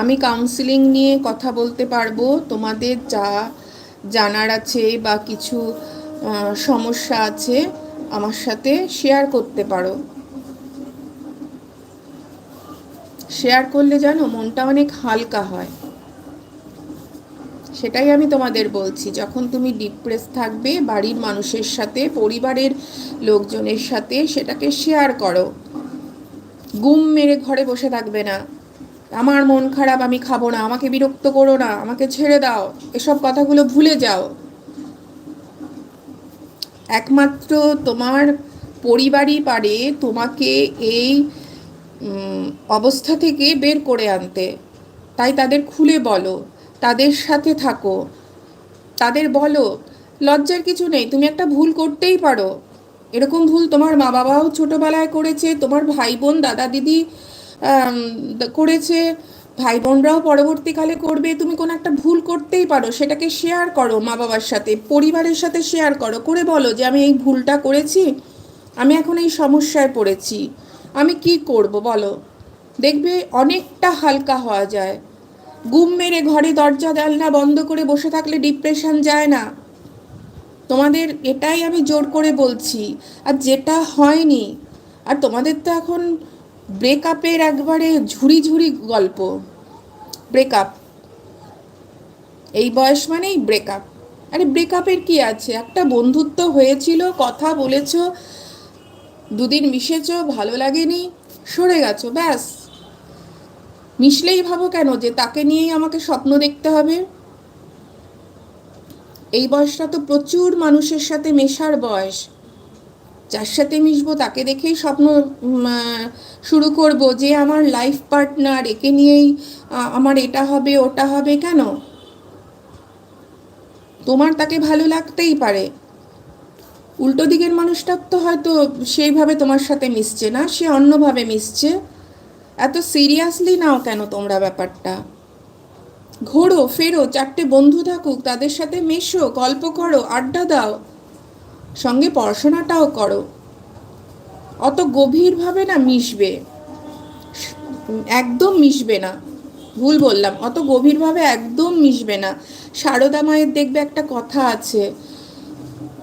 আমি কাউন্সিলিং নিয়ে কথা বলতে পারব। তোমাদের যা জানার আছে বা কিছু সমস্যা আছে, আমার সাথে শেয়ার করতে পারো। শেয়ার করলে জানো, মনটা অনেক হালকা হয়। সেটাই আমি তোমাদের বলছি, যখন তুমি ডিপ্রেস থাকবে, বাড়ির মানুষের সাথে, পরিবারের লোকজনের সাথে, সেটাকে শেয়ার করো। গুম মেরে ঘরে বসে থাকবে না। আমার মন খারাপ, আমি খাব না, আমাকে বিরক্ত করো না, আমাকে ছেড়ে দাও, এসব কথাগুলো ভুলে যাও। একমাত্র তোমার পরিবারই পারে তোমাকে এই অবস্থা থেকে বের করে আনতে। তাই তাদের খুলে বলো, তাদের সাথে থাকো। তাদের বলো, লজ্জার কিছু নেই, তুমি একটা ভুল করতেই পারো। এরকম ভুল তোমার মা বাবাও ছোটোবেলায় করেছে, তোমার ভাই বোন দাদা দিদি করেছে। ভাই বোনরাও পরবর্তীকালে করবে। তুমি কোনো একটা ভুল করতেই পারো, সেটাকে শেয়ার করো মা বাবার সাথে, পরিবারের সাথে শেয়ার করো। করে বলো যে, আমি এই ভুলটা করেছি, আমি এখন এই সমস্যায় পড়েছি, আমি কি করব? বলো। দেখবে অনেকটা হালকা হওয়া যায়। গুম মেরে ঘরে দরজা, জানলা বন্ধ করে বসে থাকলে ডিপ্রেশন যায় না। তোমাদের এটাই আমি জোর করে বলছি। আর যেটা হয়নি, আর তোমাদের তো এখন ব্রেকআপের একবারে ঝুড়ি ঝুড়ি গল্প। ব্রেকআপ। এই বয়স মানেই ব্রেকআপ। আরে ব্রেকআপের কি আছে? একটা বন্ধুত্ব হয়েছিল, কথা বলেছ, দুদিন মিশেছ, ভালো লাগেনি, সরে গেছো, ব্যাস। মিশলেই ভাবো কেন যে তাকে নিয়েই আমাকে স্বপ্ন দেখতে হবে? এই বয়সটা তো প্রচুর মানুষের সাথে মেশার বয়স। যার সাথে মিশবো তাকে দেখেই স্বপ্ন শুরু করব যে আমার লাইফ পার্টনার একে নিয়েই আমার এটা হবে, ওটা হবে কেন? তোমার তাকে ভালো লাগতেই পারে। উল্টো দিকের মানুষটার তো হয়তো সেইভাবে তোমার সাথে মিশছে না, সে অন্যভাবে মিশছে। এত সিরিয়াসলি নাও কেন তোমরা ব্যাপারটা? ঘোরো, ফেরো, চারটে বন্ধু থাকুক, তাদের সাথে মেশো, গল্প করো, আড্ডা দাও। সঙ্গে পড়াশোনাটাও করো। অত গভীরভাবে না মিশবে। একদম মিশবে না। ভুল বললাম, অত গভীরভাবে একদম মিশবে না। সারদা মায়ের দেখবে একটা কথা আছে।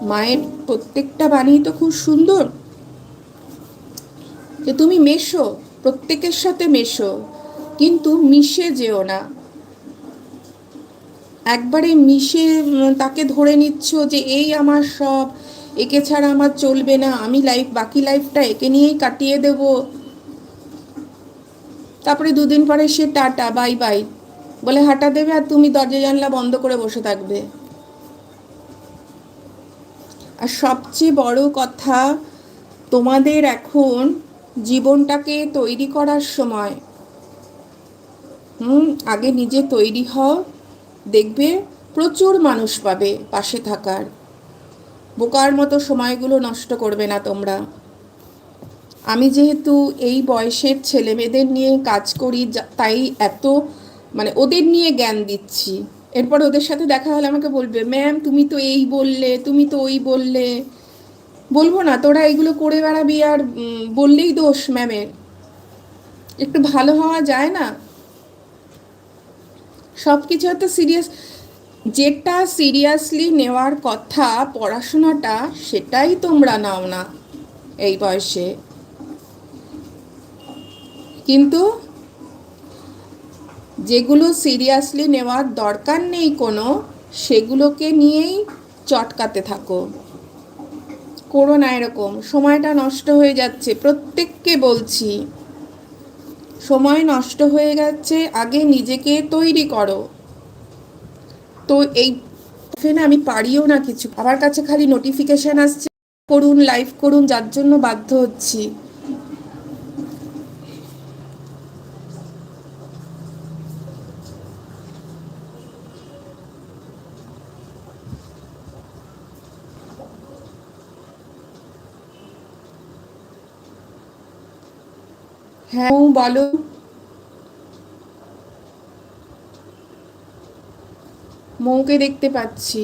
মায়ের প্রত্যেকটা বাণী তো খুব সুন্দর। যে তুমি মেশো, প্রত্যেকের সাথে মেশো, কিন্তু মিশে যেও না। একবারে মিশে তাকে ধরে নিচ্ছ যে, এই আমার সব একে ছাড়া আমার চলবে না। আমি লাইফ বাকি লাইফটা একে নিয়েই কাটিয়ে দেব। তারপরে দুদিন পরে সে টাটা বাই বাই বলে, হাঁটা দেবে আর তুমি দরজা, জানলা বন্ধ করে বসে থাকবে। আর সবচেয়ে বড় কথা, তোমাদের এখন জীবনটাকে তৈরি করার সময়। হুম, আগে নিজে তৈরি হও, দেখবে প্রচুর মানুষ পাবে পাশে থাকার। বোকার মতো সময়গুলো নষ্ট করবে না তোমরা। আমি যেহেতু এই বয়সের ছেলে মেয়েদের নিয়ে কাজ করি তাই এত মানে ওদের নিয়ে জ্ঞান দিচ্ছি। এরপর ওদের সাথে দেখা হলে আমাকে বলবে, ম্যাম, তুমি তো এই বললে, তুমি তো ওই বললে। বলব না, তোরা এগুলো করে বেড়াবি আর বললেই দোষ ম্যামের। একটু ভালো হওয়া যায় না? সব কিছু এত সিরিয়াস। যেটা সিরিয়াসলি নেওয়ার কথা, পড়াশোনাটা, সেটাই তোমরা নাও না এই বয়সে। কিন্তু যেগুলো সিরিয়াসলি নেওয়ার দরকার নেই কোনো, সেগুলোকে নিয়েই চটকাতে থাকো। করো না এরকম। সময়টা নষ্ট হয়ে যাচ্ছে, প্রত্যেককে বলছি। সময় নষ্ট হয়ে যাচ্ছে আগে নিজেকে তৈরি করো। তো এই না আমি পারিও না কিছু। আমার কাছে খালি নোটিফিকেশন আসছে, করুন লাইভ করুন, যার জন্য বাধ্য হচ্ছি। হ্যাঁ বলো। মৌকে দেখতে পাচ্ছি।